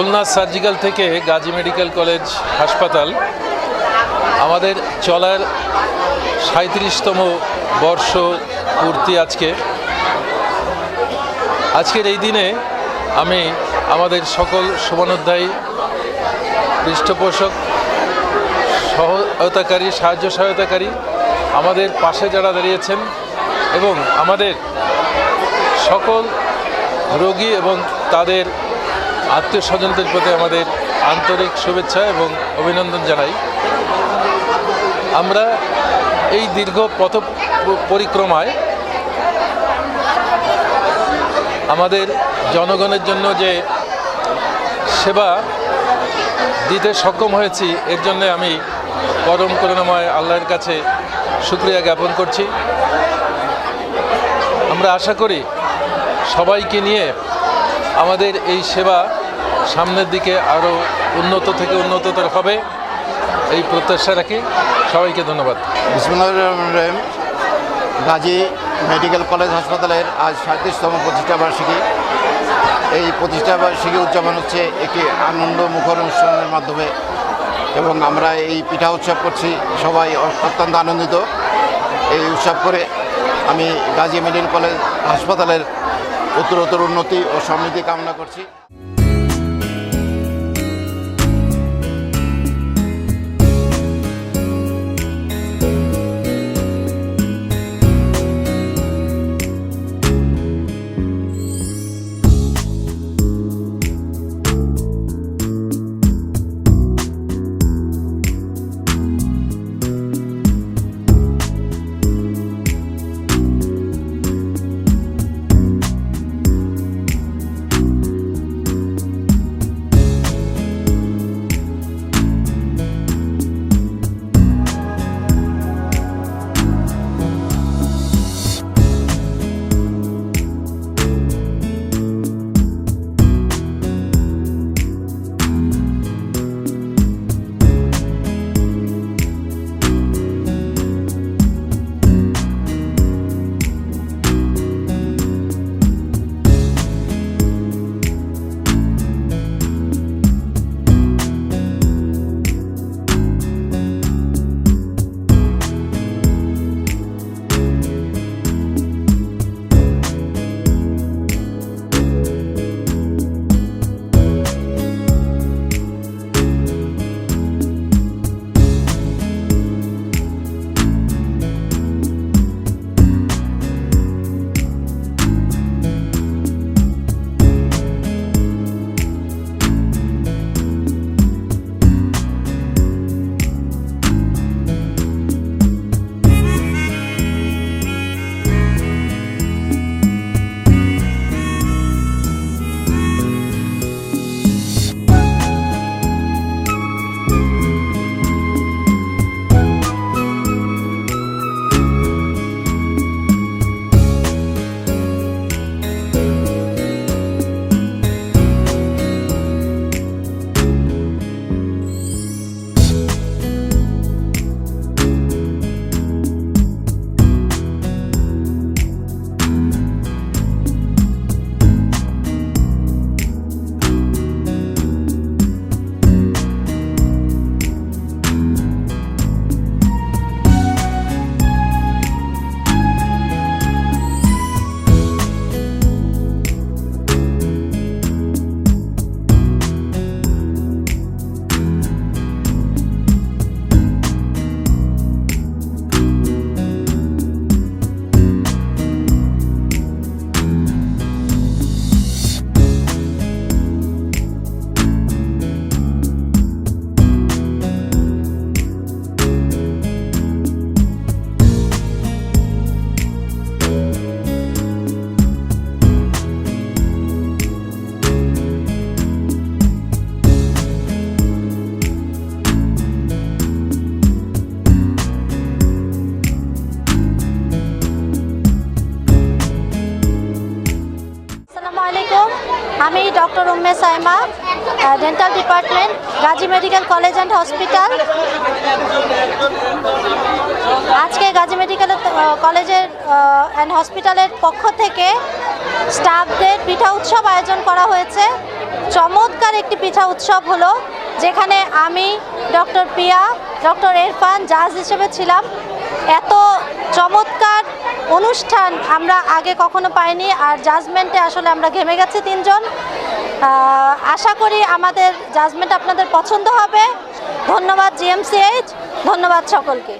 Khulna surgical থেকে Gazi medical college হাসপাতাল আমাদের চলার সাঁত্রিশতম বর্ষ পূর্তি আজকে। আজকের এই দিনে আমি আমাদের সকল সমানোধ্যায়ী পৃষ্ঠপোষক, সহায়তাকারী, সাহায্য সহায়তাকারী, আমাদের পাশে যারা দাঁড়িয়েছেন এবং আমাদের সকল রোগী এবং তাদের আত্মীয় স্বজনদের প্রতি আমাদের আন্তরিক শুভেচ্ছা এবং অভিনন্দন জানাই। আমরা এই দীর্ঘ পথ পরিক্রমায় আমাদের জনগণের জন্য যে সেবা দিতে সক্ষম হয়েছি, এর জন্য আমি পরম করুণাময় আল্লাহর কাছে শুক্রিয়া জ্ঞাপন করছি। আমরা আশা করি সবাইকে নিয়ে আমাদের এই সেবা সামনের দিকে আরও উন্নত থেকে উন্নততর হবে। এই প্রত্যাশা রাখি। সবাইকে ধন্যবাদ। রহিম। গাজী মেডিকেল কলেজ হাসপাতালের আজ সাঁত্রিশতম প্রতিষ্ঠা বার্ষিকী। এই প্রতিষ্ঠা বার্ষিকী উদযাপন হচ্ছে একটি আনন্দ মুখর অনুষ্ঠানের মাধ্যমে এবং আমরা এই পিঠা উৎসব করছি। সবাই অত্যন্ত আনন্দিত। এই উৎসব করে আমি গাজী মেডিকেল কলেজ হাসপাতালের উত্তরোত্তর উন্নতি ও সমৃদ্ধি কামনা করছি। আমি doctor Umme Saima dental department Gazi medical college and hospital আজকে গাজী মেডিকেল কলেজের অ্যান্ড হসপিটালের পক্ষ থেকে স্টাফদের পিঠা উৎসব আয়োজন করা হয়েছে। চমৎকার একটি পিঠা উৎসব হলো, যেখানে আমি ডক্টর পিয়া, ডক্টর ইরফান জাজ হিসেবে ছিলাম। এত চমৎকার অনুষ্ঠান আমরা আগে কখনো পাইনি আর জাজমেন্টে আসলে আমরা ঘেমে গেছি তিনজন। আশা করি আমাদের জাজমেন্ট আপনাদের পছন্দ হবে। ধন্যবাদ জিএমসিএইচ, ধন্যবাদ সকলকে।